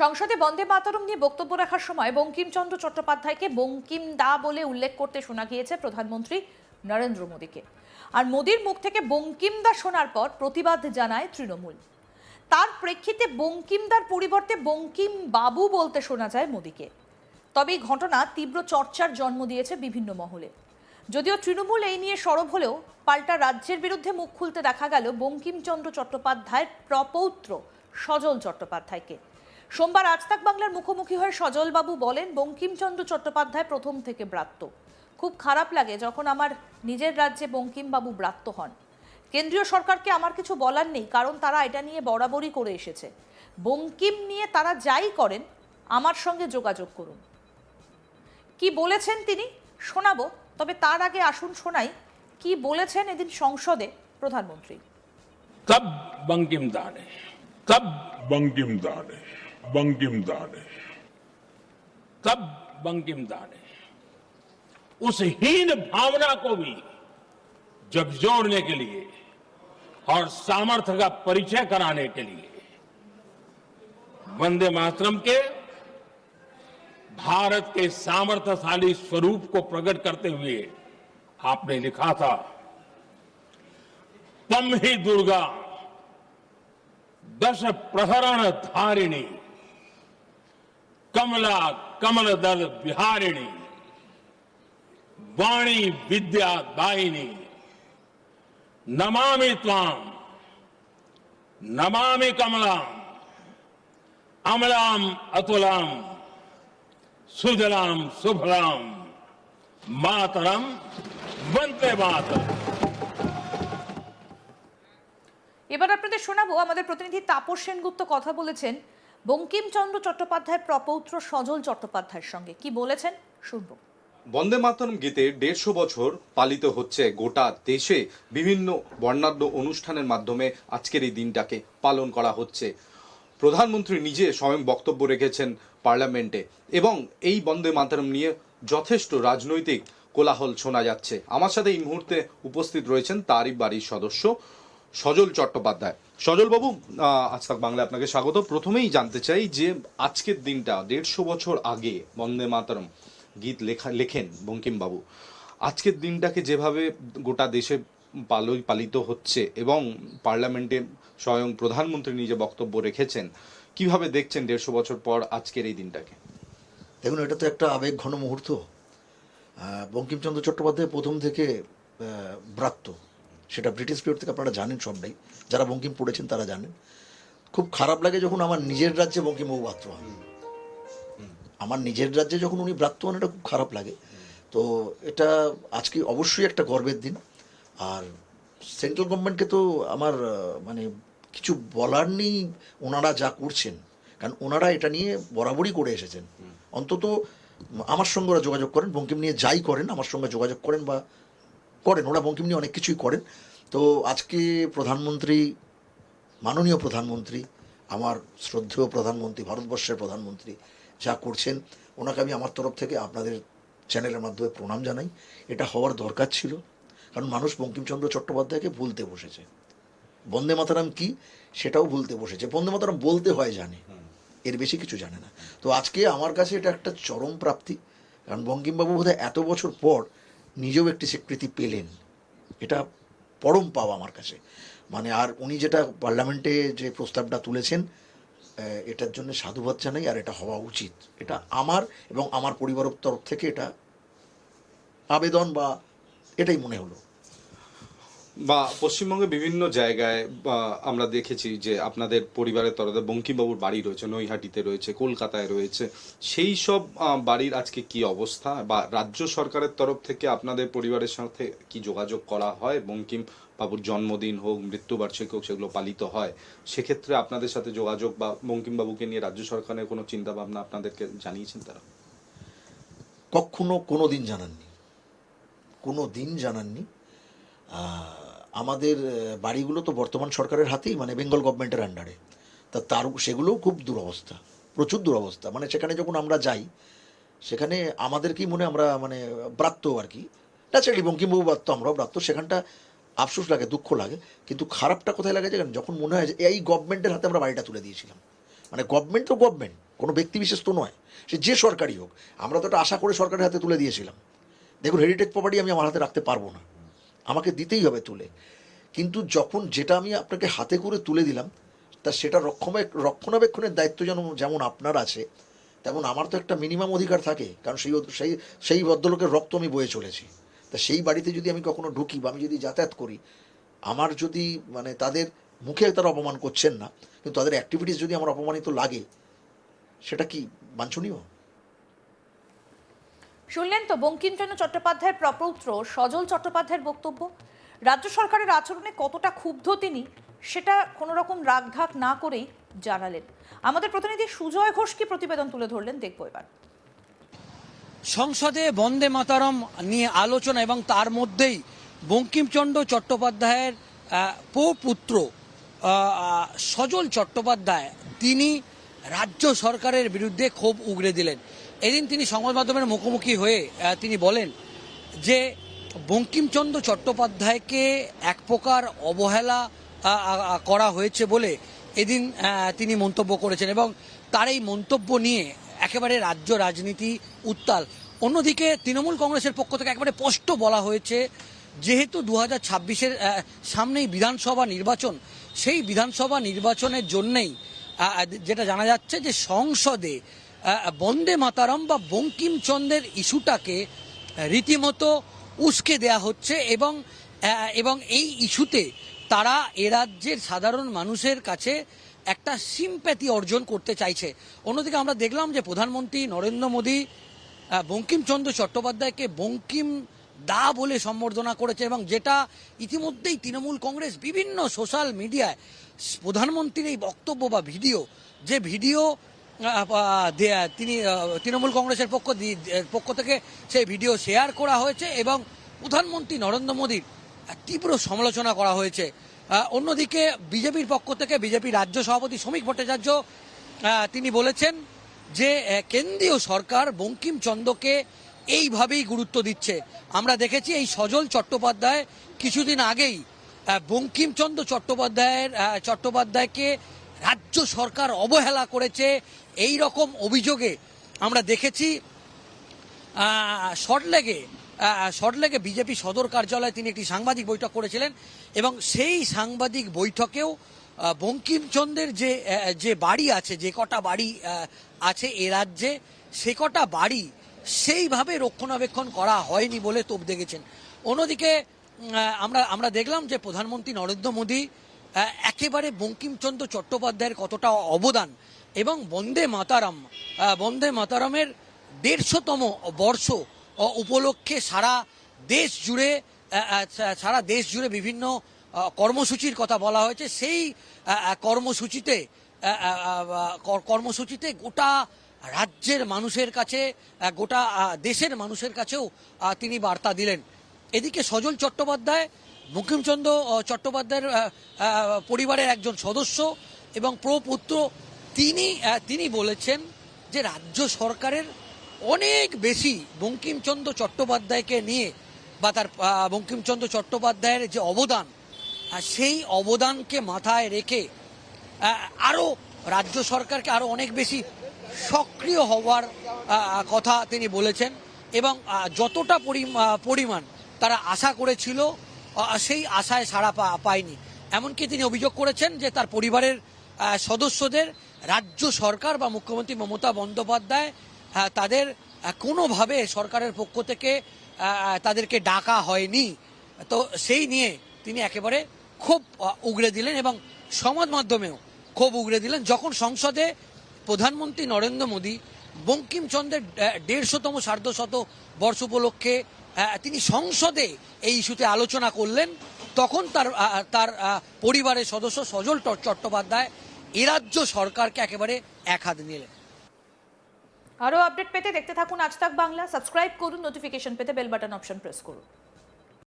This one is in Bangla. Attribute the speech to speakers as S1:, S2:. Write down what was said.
S1: সংসদে বন্দে মাতরম নিয়ে বক্তব্য রাখার সময় বঙ্কিমচন্দ্র চট্টোপাধ্যায়কে বঙ্কিম দা বলে উল্লেখ করতে শোনা গিয়েছে প্রধানমন্ত্রী নরেন্দ্র মোদীকে। আর মোদীর মুখ থেকে বঙ্কিম দা শোনার পর প্রতিবাদ জানায় তৃণমূল। তার প্রেক্ষিতে বঙ্কিমদার পরিবর্তে বঙ্কিম বাবু বলতে শোনা যায় মোদীকে। তবে এই ঘটনা তীব্র চর্চার জন্ম দিয়েছে বিভিন্ন মহলে। যদিও তৃণমূল এই নিয়ে সরব হলেও পাল্টা রাজ্যের বিরুদ্ধে মুখ খুলতে দেখা গেল বঙ্কিমচন্দ্র চট্টোপাধ্যায়ের প্রপৌত্র সজল চট্টোপাধ্যায়কে। সোমবার আজতাক বাংলার মুখোমুখি হয়ে সজলবাবু বলেন, বঙ্কিমচন্দ্র চট্টোপাধ্যায় প্রথম থেকে ব্রাত্য। খুব খারাপ লাগে যখন আমার নিজের রাজ্যে বঙ্কিমবাবু ব্রাত্য হন। কেন্দ্রীয় সরকারকে আমার কিছু বলার নেই, কারণ তারা এটা নিয়ে বরাবরই করে এসেছে। বঙ্কিম নিয়ে তারা যাই করেন, আমার সঙ্গে যোগাযোগ করুন। কি বলেছেন তিনি? শোনাবো, তবে তার আগে আসুন শোনাই, কি বলেছেন এদিন সংসদে প্রধানমন্ত্রী?
S2: তব বঙ্কিম দানে,
S3: তব বঙ্কিম দানে। बंकिम दा ने
S2: तब बंकिम दा ने उस हीन भावना को भी झकझोरने के लिए और सामर्थ्य का परिचय कराने के लिए वंदे मातरम के भारत के सामर्थ्यशाली स्वरूप को प्रकट करते हुए आपने लिखा था, तम ही दुर्गा दश प्रहरण धारिणी। ಕಮಲಾ ಕಮಲದಳ ಬಿಹಾರಿಣಿ ವಾಣಿ ವಿದ್ಯಾ ದಾಯಿನಿ ನಮಾಮಿ ತ್ವಾಂ ನಮಾಮಿ ಕಮಲಾಂ ಅಮಲಾಂ ಅತುಲಾಂ ಸುಜಲಾಂ ಸುಫಲಾಂ ಮಾತರಂ বন্দে মাতরম
S1: এবার আপনাদের শোনাবো আমাদের প্রতিনিধি তাপস সেনগুপ্ত কথা বলেছেন বঙ্কিমচন্দ্র চট্টোপাধ্যায়ের প্রপৌত্র সজল চট্টোপাধ্যায়ের সঙ্গে। কি বলেছেন? শুনব।
S4: বন্দে মাতরম গীতে দেড়শো বছর পালিত হচ্ছে গোটা দেশে বিভিন্ন বর্ণাঢ্য অনুষ্ঠানের মাধ্যমে আজকের এই দিনটাকে পালন করা হচ্ছে। প্রধানমন্ত্রী নিজে স্বয়ং বক্তব্য রেখেছেন পার্লামেন্টে এবং এই বন্দে মাতরম নিয়ে যথেষ্ট রাজনৈতিক কোলাহল শোনা যাচ্ছে। আমার সাথে এই মুহূর্তে উপস্থিত রয়েছেন তারই বাড়ির সদস্য সজল চট্টোপাধ্যায়। সজলবাবু আহ, আজ তাক বাংলা আপনাকে স্বাগত প্রথমেই জানতে চাই যে আজকের দিনটা দেড়শো বছর আগে বন্দে মাতরম গীত লেখা লেখেন বঙ্কিমবাবু আজকের দিনটাকে যেভাবে গোটা দেশে পালই পালিত হচ্ছে এবং পার্লামেন্টে স্বয়ং প্রধানমন্ত্রী নিজে বক্তব্য রেখেছেন কীভাবে দেখছেন দেড়শো বছর পর আজকের এই দিনটাকে?
S5: দেখুন এটা তো একটা আবেগ ঘন মুহূর্ত। বঙ্কিমচন্দ্র চট্টোপাধ্যায় প্রথম থেকে ব্রাত্য। সেটা ব্রিটিশ পিরিয়ড থেকে আপনারা জানেন সবটাই যারা বঙ্কিম পড়েছেন তারা জানেন। খুব খারাপ লাগে যখন আমার নিজের রাজ্যে বঙ্কিম বঙ্কিমবাবু ব্রাত্য হন। আমার নিজের রাজ্যে যখন উনি ব্রাত্য হন, এটা খুব খারাপ লাগে। তো এটা আজকে অবশ্যই একটা গর্বের দিন। আর সেন্ট্রাল গভর্নমেন্টকে তো আমার মানে কিছু বলার নেই ওনারা যা করছেন। কারণ ওনারা এটা নিয়ে বরাবরই করে এসেছেন। অন্তত আমার সঙ্গে ওরা যোগাযোগ করেন, বঙ্কিম নিয়ে যাই করেন, আমার সঙ্গে যোগাযোগ করেন বা করেন, ওরা বঙ্কিম নিয়ে অনেক কিছুই করেন। তো আজকে প্রধানমন্ত্রী, মাননীয় প্রধানমন্ত্রী, আমার শ্রদ্ধেয় প্রধানমন্ত্রী, ভারতবর্ষের প্রধানমন্ত্রী যা করছেন, ওনাকে আমি আমার তরফ থেকে আপনাদের চ্যানেলের মাধ্যমে প্রণাম জানাই। এটা হওয়ার দরকার ছিল, কারণ মানুষ বঙ্কিমচন্দ্র চট্টোপাধ্যায়কে ভুলতে বসেছে। বন্দে মাতারাম কি? সেটাও ভুলতে বসেছে। বন্দে মাতারাম বলতে হয় জানে, এর বেশি কিছু জানে না। তো আজকে আমার কাছে এটা একটা চরম প্রাপ্তি, কারণ বঙ্কিমবাবু বোধহয় এত বছর পর নিজেও একটি স্বীকৃতি পেলেন। এটা পরম পাওয়া আমার কাছে। মানে আর উনি যেটা পার্লামেন্টে যে প্রস্তাবটা তুলেছেন এটার জন্য সাধুবাদ জানাই আর এটা হওয়া উচিত। এটা আমার এবং আমার পরিবারের তরফ থেকে এটা আবেদন বা এটাই মনে হলো।
S4: বা পশ্চিমবঙ্গের বিভিন্ন জায়গায়, বা আমরা দেখেছি যে আপনাদের পরিবারের তরফে বঙ্কিমবাবুর বাড়ি রয়েছে, নৈহাটিতে রয়েছে, কলকাতায় রয়েছে। সেই সব বাড়ির আজকে কি অবস্থা? বা রাজ্য সরকারের তরফ থেকে আপনাদের পরিবারের সাথে কি যোগাযোগ করা হয়? বঙ্কিম বাবুর জন্মদিন হোক, মৃত্যুবার্ষিকী হোক, সেগুলো পালিত হয়। সেক্ষেত্রে আপনাদের সাথে যোগাযোগ বা বঙ্কিমবাবুকে নিয়ে রাজ্য সরকারের কোনো চিন্তা ভাবনা আপনাদেরকে জানিয়েছেন তারা?
S5: কখনো কোনো দিন জানাননি। কোনো দিন জানাননি আমাদের বাড়িগুলো তো বর্তমান সরকারের হাতেই মানে বেঙ্গল গভর্নমেন্টের আন্ডারে তা তার সেগুলোও খুব দুরবস্থা, প্রচুর দুরবস্থা। মানে সেখানে যখন আমরা যাই, সেখানে আমাদেরকেই মনে আমরা মানে ব্রাত্য আর কি। ন্যাচারালি বঙ্কিমবাবু ব্রাত্য, আমরাও ব্রাত্য। সেখানটা আফসোস লাগে, দুঃখ লাগে। কিন্তু খারাপটা কোথায় লাগে জানেন? যখন মনে হয় যে এই গভর্নমেন্টের হাতে আমরা বাড়িটা তুলে দিয়েছিলাম। মানে গভর্নমেন্ট তো গভর্নমেন্ট, কোনো ব্যক্তি বিশেষ তো নয়। সে যে সরকারই হোক, আমরা তো একটা আশা করে সরকারের হাতে তুলে দিয়েছিলাম। দেখুন হেরিটেজ প্রপার্টি আমি আমার হাতে রাখতে পারব না। আমাকে দিতেই হবে তুলে। কিন্তু যখন যেটা আমি আপনাকে হাতে করে তুলে দিলাম, তা সেটা রক্ষণে রক্ষণাবেক্ষণের দায়িত্ব যেন, যেমন আপনার আছে, তেমন আমার তো একটা মিনিমাম অধিকার থাকে, কারণ সেই সেই সেই ভদ্রলোকের রক্ত আমি বয়ে চলেছি। তা সেই বাড়িতে যদি আমি কখনো ঢুকি বা আমি যদি যাতায়াত করি, আমার যদি মানে তাদের মুখে তারা অপমান করছেন না, কিন্তু তাদের অ্যাক্টিভিটিস যদি আমার অপমানিত লাগে, সেটা কি বাঞ্ছনীয়?
S1: শুনলেন তো বঙ্কিমচন্দ্র চট্টোপাধ্যায়ের প্রপৌত্র সজল চট্টোপাধ্যায়ের বক্তব্য? রাজ্য সরকারের আচরণে কতটা ক্ষুব্ধ তিনি সেটা কোনো রকম রাগঢাক না করেই জানালেন। আমাদের প্রতিনিধি সুজয় ঘোষ কি প্রতিবেদন তুলে ধরলেন দেখব এবার।
S6: সংসদে বন্দে মাতারম নিয়ে আলোচনা এবং তার মধ্যেই বঙ্কিমচন্দ্র চট্টোপাধ্যায়ের আহ, পুত্র সজল চট্টোপাধ্যায় তিনি রাজ্য সরকারের বিরুদ্ধে ক্ষোভ উগড়ে দিলেন। এদিন তিনি সংবাদ মাধ্যমের মুখোমুখি হয়ে তিনি বলেন যে বঙ্কিমচন্দ্র চট্টোপাধ্যায়কে এক প্রকার অবহেলা করা হয়েছে বলে এদিন তিনি মন্তব্য করেছেন এবং তার এই মন্তব্য নিয়ে একেবারে রাজ্য রাজনীতি উত্তাল। অন্যদিকে তৃণমূল কংগ্রেসের পক্ষ থেকে একেবারে স্পষ্ট বলা হয়েছে, যেহেতু দু হাজার ছাব্বিশের সামনেই বিধানসভা নির্বাচন, সেই বিধানসভা নির্বাচনের জন্যেই যেটা জানা যাচ্ছে যে সংসদে বন্দে মাতারম বা বঙ্কিমচন্দ্রের ইস্যুটাকে রীতিমতো উস্কে দেয়া হচ্ছে এবং এবং এই ইস্যুতে তারা এ রাজ্যের সাধারণ মানুষের কাছে একটা সিম্প্যাথি অর্জন করতে চাইছে। অন্যদিকে আমরা দেখলাম যে প্রধানমন্ত্রী নরেন্দ্র মোদী বঙ্কিমচন্দ্র চট্টোপাধ্যায়কে বঙ্কিম দা বলে সম্বর্ধনা করেছে এবং যেটা ইতিমধ্যেই তৃণমূল কংগ্রেস বিভিন্ন সোশ্যাল মিডিয়ায় প্রধানমন্ত্রীর এই বক্তব্য বা ভিডিও, যে ভিডিও তিনি তৃণমূল কংগ্রেসের পক্ষ পক্ষ থেকে সেই ভিডিও শেয়ার করা হয়েছে এবং প্রধানমন্ত্রী নরেন্দ্র মোদীর তীব্র সমালোচনা করা হয়েছে। অন্যদিকে বিজেপির পক্ষ থেকে বিজেপি রাজ্য সভাপতি শ্রমিক ভট্টাচার্য তিনি বলেছেন যে কেন্দ্রীয় সরকার বঙ্কিমচন্দ্রকে এইভাবেই গুরুত্ব দিচ্ছে। আমরা দেখেছি এই সজল চট্টোপাধ্যায় কিছুদিন আগেই বঙ্কিমচন্দ্র চট্টোপাধ্যায়ের চট্টোপাধ্যায়কে রাজ্য সরকার অবহেলা করেছে এই রকম অভিযোগে। আমরা দেখেছি শর্টলেগে শর্টলেগে বিজেপি সদর কার্যালয়ে তিনি একটি সাংবাদিক বৈঠক করেছিলেন এবং সেই সাংবাদিক বৈঠকেও বঙ্কিমচন্দ্রের যে যে বাড়ি আছে, যে কটা বাড়ি আছে এ রাজ্যে, সে কটা বাড়ি সেইভাবে রক্ষণাবেক্ষণ করা হয়নি বলে তোপ দেখেছেন। অন্যদিকে আমরা আমরা দেখলাম যে প্রধানমন্ত্রী নরেন্দ্র মোদী একেবারে বঙ্কিমচন্দ্র চট্টোপাধ্যায়ের কতটা অবদান এবং বন্দে মাতারাম বন্দে মাতারামের দেড়শোতম বর্ষ উপলক্ষে সারা দেশ জুড়ে সারা দেশ জুড়ে বিভিন্ন কর্মসূচির কথা বলা হয়েছে। সেই কর্মসূচিতে কর্মসূচিতে গোটা রাজ্যের মানুষের কাছে গোটা দেশের মানুষের কাছেও তিনি বার্তা দিলেন। এদিকে সজল চট্টোপাধ্যায়, বঙ্কিমচন্দ্র চট্টোপাধ্যায়ের পরিবারের একজন সদস্য এবং প্রপুত্র, তিনি তিনি বলেছেন যে রাজ্য সরকারের অনেক বেশি বঙ্কিমচন্দ্র চট্টোপাধ্যায়কে নিয়ে বা তার বঙ্কিমচন্দ্র চট্টোপাধ্যায়ের যে অবদান সেই অবদানকে মাথায় রেখে আরও রাজ্য সরকারকে আরও অনেক বেশি সক্রিয় হওয়ার কথা তিনি বলেছেন এবং যতটা পরি- পরিমাণ তারা আশা করেছিল সেই আশায় সাড়া পায়নি। এমনকি তিনি অভিযোগ করেছেন যে তার পরিবারের সদস্যদের রাজ্য সরকার বা মুখ্যমন্ত্রী মমতা বন্দ্যোপাধ্যায় তাদের কোনোভাবে সরকারের পক্ষ থেকে তাদেরকে ডাকা হয়নি। তো সেই নিয়ে তিনি একেবারে খুব উগড়ে দিলেন এবং সমাজ মাধ্যমেও খুব উগড়ে দিলেন। যখন সংসদে প্রধানমন্ত্রী নরেন্দ্র মোদী বঙ্কিমচন্দ্রের দেড়শোতম সার্ধশত বর্ষ উপলক্ষে তিনি সংসদে এই ইস্যুতে আলোচনা করলেন। তখন তার তার পরিবারের সদস্য সজল চট্টোপাধ্যায় এ রাজ্য সরকারকে একেবারে এক হাত নিলেন।
S1: আরও আপডেট পেতে দেখতে থাকুন আজ তাক বাংলা। সাবস্ক্রাইব করুন, নোটিফিকেশন পেতে বেল বাটন অপশন প্রেস করুন।